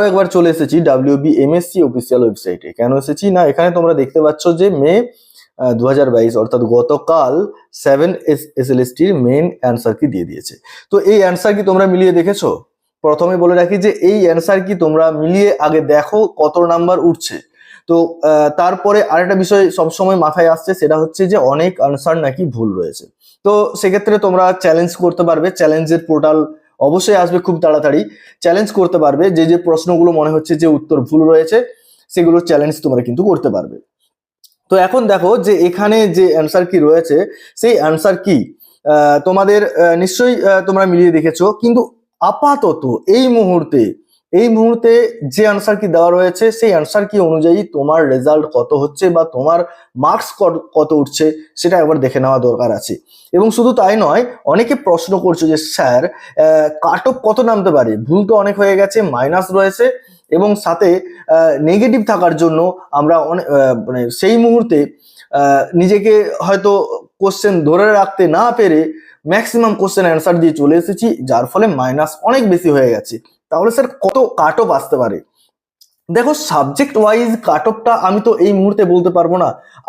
আরও একবার চলে এসেছি ডাব্লিউ বি এমএসসি অফিসিয়াল ওয়েবসাইটে কেন এসেছি? না, এখানে তোমরা দেখতে পাচ্ছ যে মে দু হাজার বাইশ, অর্থাৎ গতকাল seven S S L main answer কি দিয়ে দিয়েছে। তো এই অ্যান্সার কি তোমরা মিলিয়ে দেখেছ? প্রথমে বলে রাখি যে এই অ্যান্সার কি তোমরা মিলিয়ে আগে দেখো কত নাম্বার উঠছে। তো তারপরে আরেকটা বিষয় সবসময় মাথায় আসছে, সেটা হচ্ছে যে অনেক আনসার নাকি ভুল রয়েছে। তো সেক্ষেত্রে তোমরা চ্যালেঞ্জ করতে পারবে। চ্যালেঞ্জের পোর্টাল অবশ্যই আসবে খুব তাড়াতাড়ি। চ্যালেঞ্জ করতে পারবে। যে যে প্রশ্নগুলো মনে হচ্ছে যে উত্তর ভুল রয়েছে, সেগুলো চ্যালেঞ্জ তোমরা কিন্তু করতে পারবে। তো এখন দেখো যে এখানে যে অ্যান্সার কি রয়েছে, সেই অ্যান্সার কি তোমাদের নিশ্চয়ই তোমরা মিলিয়ে দেখেছ। কিন্তু আপাতত এই মুহূর্তে এই মুহূর্তে যে অ্যান্সার কি দেওয়া রয়েছে, সেই অ্যান্সার কি অনুযায়ী তোমার রেজাল্ট কত হচ্ছে বা তোমার মার্কস কত উঠছে, সেটা একবার দেখে নেওয়া দরকার আছে। এবং শুধু তাই নয়, অনেকে প্রশ্ন করছ যে, স্যার কাট অফ কত নামতে পারে? ভুল তো অনেক হয়ে গেছে মাইনাস রয়েছে এবং সাথে নেগেটিভ থাকার জন্য আমরা অনেক মানে সেই মুহূর্তে নিজেকে হয়তো কোশ্চেন ধরে রাখতে না পেরে ম্যাক্সিমাম কোশ্চেন অ্যান্সার দিয়ে চলে এসেছি, যার ফলে মাইনাস অনেক বেশি হয়ে গেছে। তাহলে স্যার কত কাট অফ আসতে পারে? দেখো সাবজেক্ট ওয়াইজ কাট অফটা আমি তো এই মুহূর্তে বলতে পারব না।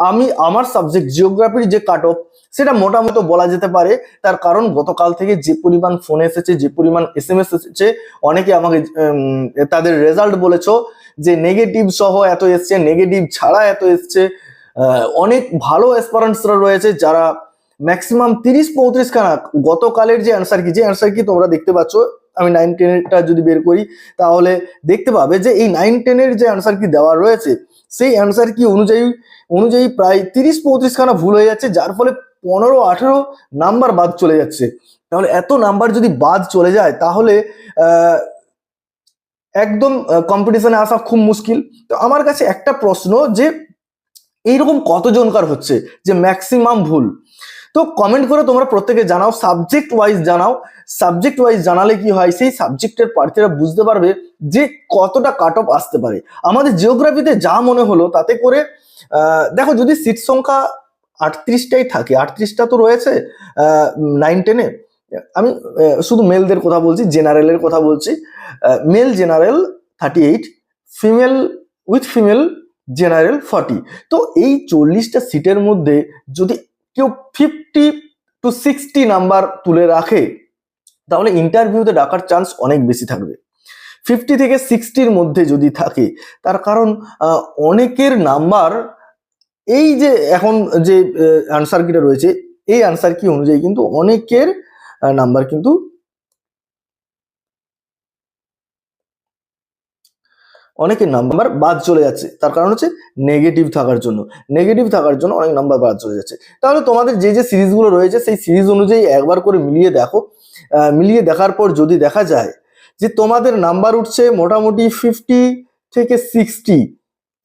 আমি আমার সাবজেক্ট জিওগ্রাফির যে কাট অফ সেটা মোটামুটি বলা যেতে পারে। তার কারণ গতকাল থেকে যে পরিমাণ ফোন এসেছে, যে পরিমাণ এস এম এস এসেছে, অনেকে আমাকে তাদের রেজাল্ট বলেছ যে নেগেটিভ সহ এত এসছে নেগেটিভ ছাড়া এত এসছে। অনেক ভালো অ্যাসপারেন্টসরা রয়েছে যারা ম্যাক্সিমাম তিরিশ পঁয়ত্রিশ খানা, গতকালের যে অ্যান্সার কি, যে অ্যান্সার কি তোমরা দেখতে পাচ্ছ আমি নাইন টেনেরটা যদি বের করি, তাহলে দেখতে পাবে যে এই নাইন টেনের যে অ্যান্সার কি দেওয়া রয়েছে, সেই অ্যান্সার কি অনুযায়ী অনুযায়ী প্রায় তিরিশ পঁয়ত্রিশ খানা ভুল হয়ে যাচ্ছে, যার ফলে পনেরো আঠেরো নাম্বার বাদ চলে যাচ্ছে। তাহলে এত নাম্বার যদি বাদ চলে যায়, তাহলে একদম কম্পিটিশনে আসা খুব মুশকিল। তো আমার কাছে একটা প্রশ্ন যে, এইরকম কতজনকার হচ্ছে যে ম্যাক্সিমাম ভুল? তো কমেন্ট করে তোমরা প্রত্যেকে জানাও সাবজেক্ট ওয়াইজ জানাও। সাবজেক্ট ওয়াইজ জানালে কি হয়? সেই সাবজেক্টের প্রার্থীরা বুঝতে পারবে যে কতটা কাট অফ আসতে পারে। আমাদের জিওগ্রাফিতে যা মনে হলো, তাতে করে দেখো যদি সিট সংখ্যা আটত্রিশটাই থাকে, আটত্রিশটা তো রয়েছে নাইন টেনে আমি শুধু মেলদের কথা বলছি জেনারেলের কথা বলছি। Male general thirty eight female with female general forty তো এই চল্লিশটা সিটের মধ্যে যদি কেউ ফিফটি টু সিক্সটি নাম্বার তুলে রাখে, তাহলে ইন্টারভিউতে ডাকার চান্স অনেক বেশি থাকবে। ফিফটি থেকে সিক্সটির মধ্যে যদি থাকে, তার কারণ অনেকের নাম্বার এই যে এখন যে আনসার কিটা রয়েছে, এই আনসার কি অনুযায়ী কিন্তু অনেকের নাম্বার কিন্তু অনেকের নাম্বার বাদ চলে যাচ্ছে। তার কারণ হচ্ছে নেগেটিভ থাকার জন্য। নেগেটিভ থাকার জন্য অনেক নাম্বার বাদ চলে যাচ্ছে। তাহলে তোমাদের যে যে সিরিজগুলো রয়েছে, সেই সিরিজ অনুযায়ী একবার করে মিলিয়ে দেখো। মিলিয়ে দেখার পর যদি দেখা যায় যে তোমাদের নাম্বার উঠছে মোটামুটি ফিফটি থেকে সিক্সটি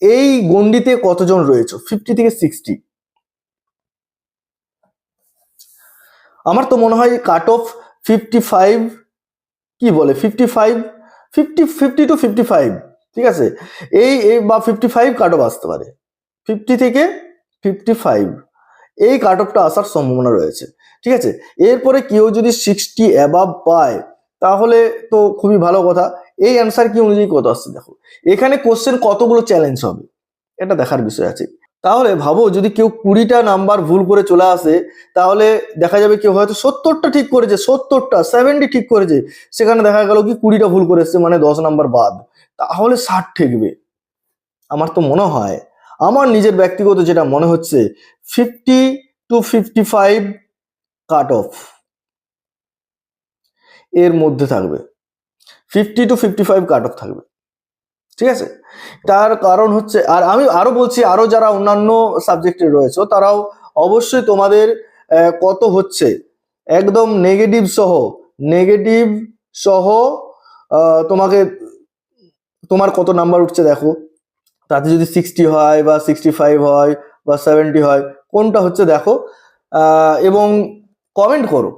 এই গন্ডিতে কতজন রয়েছে? ফিফটি থেকে সিক্সটি আমার তো মনে হয় কাট অফ ফিফটি ফাইভ কি বলে? Fifty five fifty fifty two fifty five ঠিক আছে? এই বা ফিফটি ফাইভ কাট অফ আসতে পারে। ফিফটি থেকে ফিফটি ফাইভ এই কাট অফটা আসার সম্ভাবনা রয়েছে। ঠিক আছে? এরপরে কেউ যদি সিক্সটি অ্যাবাভ পায়, তাহলে তো খুবই ভালো কথা। এই অ্যান্সার কি অনুযায়ী কত আসছে দেখো? এখানে কোশ্চেন কতগুলো চ্যালেঞ্জ হবে? এটা দেখার বিষয় আছে। তাহলে ভাবো, যদি কেউ কুড়িটা নাম্বার ভুল করে চলে আসে, তাহলে দেখা যাবে কেউ হয়তো সত্তরটা ঠিক করেছে, সত্তরটা সেভেন্টি ঠিক করেছে। সেখানে দেখা গেল কি কুড়িটা ভুল করে এসছে মানে দশ নাম্বার বাদ। তাহলে ষাট ঠেকবে। আমার তো মনে হয়, আমার নিজের ব্যক্তিগত যেটা মনে হচ্ছে fifty two fifty five cut off এর মধ্যে থাকবে। Fifty two fifty five cut off থাকবে। ঠিক আছে? তার কারণ হচ্ছে, আর আমি আরও বলছি, আরও যারা অন্যান্য সাবজেক্টে রয়েছে, তারাও অবশ্যই তোমাদের কত হচ্ছে? একদম নেগেটিভ সহ নেগেটিভ সহ তোমাকে তোমার কত নাম্বার উঠছে দেখো? তাতে যদি সিক্সটি হয় বা সিক্সটি ফাইভ হয় বা সেভেন্টি হয়, কোনটা হচ্ছে দেখো? এবং কমেন্ট করো।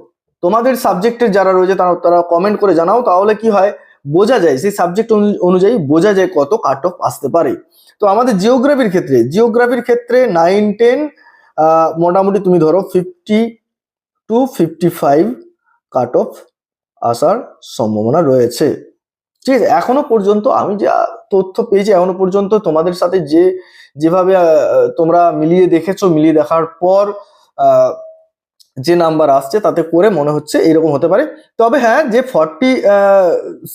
তোমাদের সাবজেক্টের যারা রয়েছে তারা তারা কমেন্ট করে জানাও, তাহলে কি হয়? বোঝা যায়, সেই সাবজেক্ট অনুযায়ী বোঝা যায় কত কাট অফ আসতে পারে। তো আমাদের জিওগ্রাফির ক্ষেত্রে জিওগ্রাফির ক্ষেত্রে নাইন টেন মোটামুটি তুমি ধরো fifty two fifty five cut off আসার সম্ভাবনা রয়েছে। ঠিক আছে, এখনও পর্যন্ত আমি যা তথ্য পেয়েছি, এখনও পর্যন্ত তোমাদের সাথে যে, যেভাবে তোমরা মিলিয়ে দেখেছ, মিলিয়ে দেখার পর যে নাম্বার আসছে তাতে করে মনে হচ্ছে এরকম হতে পারে। তবে হ্যাঁ যে ফর্টি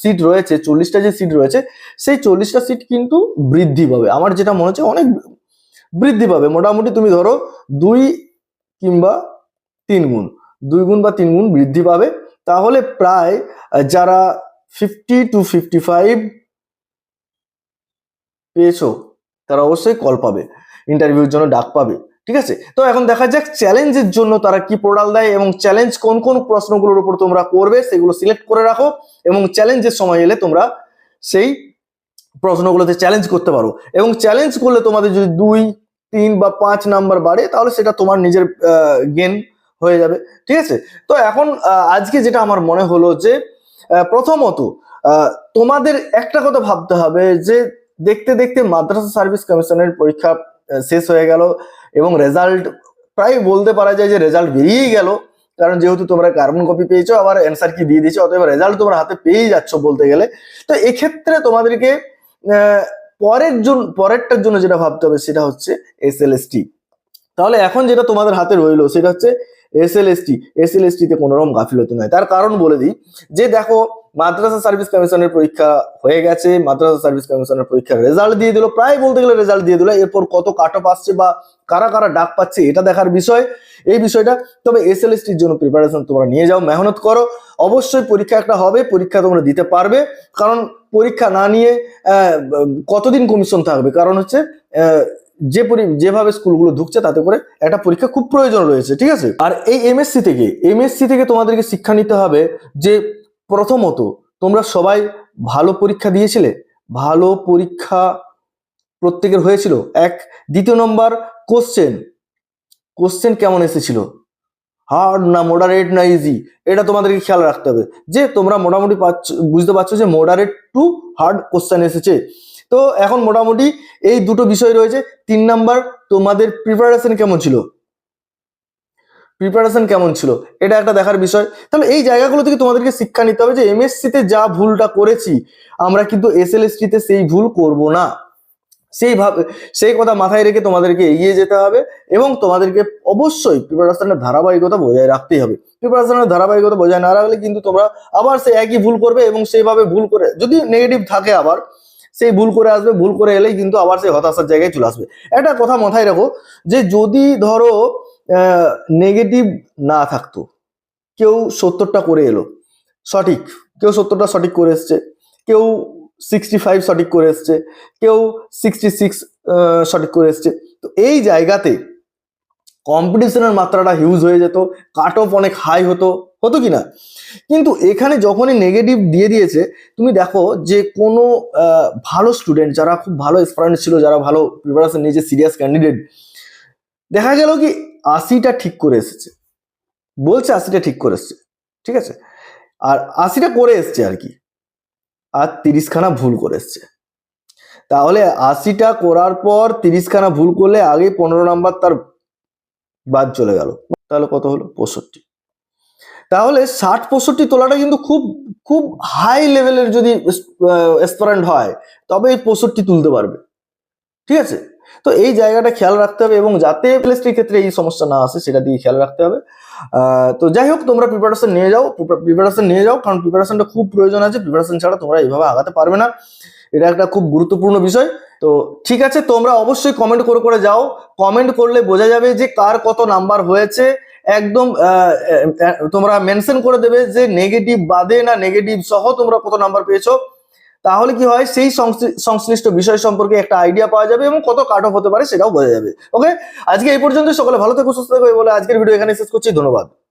সিট রয়েছে, চল্লিশটা যে সিট রয়েছে, সেই চল্লিশটা সিট কিন্তু বৃদ্ধি পাবে। আমার যেটা মনে হচ্ছে অনেক বৃদ্ধি পাবে। মোটামুটি তুমি ধরো দুই কিংবা তিন গুণ, দুই গুণ বা তিন গুণ বৃদ্ধি পাবে। তাহলে প্রায় যারা ফিফটি টু ফিফটি ফাইভ পেয়েছ, তারা অবশ্যই কল পাবে ইন্টারভিউর জন্য ডাক পাবে, ঠিক আছে? তো এখন দেখা যাক চ্যালেঞ্জের জন্য তারা কি পোর্টাল দেয় এবং চ্যালেঞ্জ কোন কোন প্রশ্নগুলোর উপর তোমরা করবে সেগুলো সিলেক্ট করে রাখো এবং চ্যালেঞ্জের সময় এলে তোমরা সেই প্রশ্নগুলোতে চ্যালেঞ্জ করতে পারো এবং চ্যালেঞ্জ করলে তোমাদের যদি দুই, তিন বা পাঁচ নাম্বার বাড়ে, তাহলে সেটা তোমার নিজের গেন হয়ে যাবে, ঠিক আছে? তো এখন আজকে যেটা আমার মনে হলো যে প্রথমত তোমাদের একটা কথা ভাবতে হবে যে দেখতে দেখতে মাদ্রাসা সার্ভিস কমিশনের পরীক্ষা শেষ হয়ে গেল এবং রেজাল্ট প্রায় বলতে পারা যায় যে রেজাল্ট বেরিয়েই গেল। কারণ যেহেতু তোমরা কার্বন কপি পেয়েছ, আবার অ্যান্সার কি দিয়ে দিয়েছ, অতএব রেজাল্ট তোমরা হাতে পেয়েই যাচ্ছ বলতে গেলে। তো এক্ষেত্রে তোমাদেরকে পরের জন্য পরেরটার জন্য যেটা ভাবতে হবে সেটা হচ্ছে এস তাহলে এখন যেটা তোমাদের হাতে রইল সেটা হচ্ছে S L S T S L S টিতে কোনো রকম গাফিলতি নয়। তার কারণ বলে দিই যে দেখো, মাদ্রাসা সার্ভিস কমিশনের পরীক্ষা হয়ে গেছে, মাদ্রাসা সার্ভিস কমিশনের পরীক্ষার রেজাল্ট দিয়ে দিল। প্রায় বলতে গেলে রেজাল্ট দিয়ে দিল। এরপর কত কাট অফ আসছে বা কারা কারা ডাক পাচ্ছে, এটা দেখার বিষয়। এই বিষয়টা, তবে এস এল এস টির জন্য প্রিপারেশন তোমরা নিয়ে যাও, মেহনত করো। অবশ্যই পরীক্ষা একটা হবে, পরীক্ষা তোমরা দিতে পারবে। কারণ পরীক্ষা না নিয়ে কতদিন কমিশন থাকবে? কারণ হচ্ছে যে যেভাবে স্কুলগুলো ঢুকছে তাতে করে একটা পরীক্ষা খুব প্রয়োজন রয়েছে, ঠিক আছে? আর এই এমএসসি থেকে এমএসসি থেকে তোমাদেরকে শিক্ষা নিতে হবে যে প্রথমত তোমরা সবাই ভালো পরীক্ষা দিয়েছিলে? ভালো পরীক্ষা প্রত্যেকের হয়েছিল? এক। দ্বিতীয় নম্বর কোশ্চেন কোশ্চেন কেমন এসেছিল? হার্ড না মোডারেট না ইজি এটা তোমাদেরকে খেয়াল রাখতে হবে। যে তোমরা মোটামুটি পাচ্ছ, বুঝতে পারছ যে মোডারেট টু হার্ড কোশ্চেন এসেছে। তো এখন মোটামুটি এই দুটো বিষয় রয়েছে। তিন নাম্বার, তোমাদের প্রিপারেশন কেমন ছিল? প্রিপারেশন কেমন ছিল? এটা একটা দেখার বিষয়। তাহলে এই জায়গাগুলো থেকে তোমাদেরকে শিক্ষা নিতে হবে যে এমএসসি তে যা ভুলটা করেছি, আমরা কিন্তু এসএলএসটি তে সেই ভুল করব না। সেই ভাবে, সেই কথা মাথায় রেখে তোমাদেরকে এগিয়ে যেতে হবে এবং তোমাদেরকে অবশ্যই প্রিপারেশনের ধারাবাহিকতা বজায় রাখতেই হবে। প্রিপারেশনের ধারাবাহিকতা বজায় না রাখলে কিন্তু তোমরা আবার সেই একই ভুল করবে এবং সেইভাবে ভুল করে, যদি নেগেটিভ থাকে আবার সেই ভুল করে আসবে, ভুল করে এলেই কিন্তু আবার সেই হতাশার জায়গায় চলে আসবে। একটা কথা মাথায় রাখো যে যদি ধরো নেগেটিভ না থাকতো, কেউ সত্তরটা করে এলো, সঠিক, কেউ সত্তরটা সঠিক করে এসছে, কেউ সিক্সটি ফাইভ সঠিক করে এসছে, কেউ সিক্সটি সিক্স সঠিক করে এসছে, তো এই জায়গাতে কম্পিটিশনের মাত্রাটা হিউজ হয়ে যেত কাট অফ অনেক হাই হতো হতো কি না কিন্তু এখানে যখনই নেগেটিভ দিয়ে দিয়েছে, তুমি দেখো যে কোনো ভালো স্টুডেন্ট যারা খুব ভালো এক্সপারেন্স ছিল, যারা ভালো প্রিপারেশন নিয়েছে সিরিয়াস ক্যান্ডিডেট দেখা গেল কি আশিটা ঠিক করে এসেছে। বলছে আশিটা ঠিক করে এসছে, ঠিক আছে? আর আশিটা করে এসছে আর কি। আর তিরিশখানা ভুল করে এসছে। তাহলে আশিটা করার পর তিরিশখানা ভুল করলে আগে পনেরো নাম্বার তার বাদ চলে গেল। তাহলে কত হলো? পঁয়ষট্টি। তাহলে ষাট পঁয়ষট্টি তোলাটা কিন্তু খুব খুব হাই লেভেলের যদি এক্সপারেন্ট হয়, তবে এই পঁয়ষট্টি তুলতে পারবে। ঠিক আছে? তো এই জায়গাটা খেয়াল রাখতে হবে এবং যাতে প্লেসটির ক্ষেত্রে এই সমস্যা না আসে, সেটা দিয়ে খেয়াল রাখতে হবে। তো যাই হোক, তোমরা প্রিপারেশন নিয়ে যাও প্রিপারেশন নিয়ে যাও, কারণ প্রিপারেশনটা খুব প্রয়োজন আছে। প্রিপারেশন ছাড়া তোমরা এইভাবে আগাতে পারবে না। এটা একটা খুব গুরুত্বপূর্ণ বিষয়। তো ঠিক আছে, তোমরা অবশ্যই কমেন্ট করে করে যাও। কমেন্ট করলে বোঝা যাবে যে কার কত নাম্বার হয়েছে। একদম তোমরা মেনশন করে দেবে যে নেগেটিভ বাদে না নেগেটিভ সহ তোমরা কত নাম্বার পেয়েছ। তাহলে কি হয়, সেই সংশ্লি- সংশ্লিষ্ট বিষয় সম্পর্কে একটা আইডিয়া পাওয়া যাবে এবং কত কাট অফ হতে পারে সেটাও বোঝা যাবে। ওকে আজকে এই পর্যন্ত সকলে ভালো থেকে, সুস্থ থাকবে বলে আজকের ভিডিও এখানে শেষ করছি, ধন্যবাদ।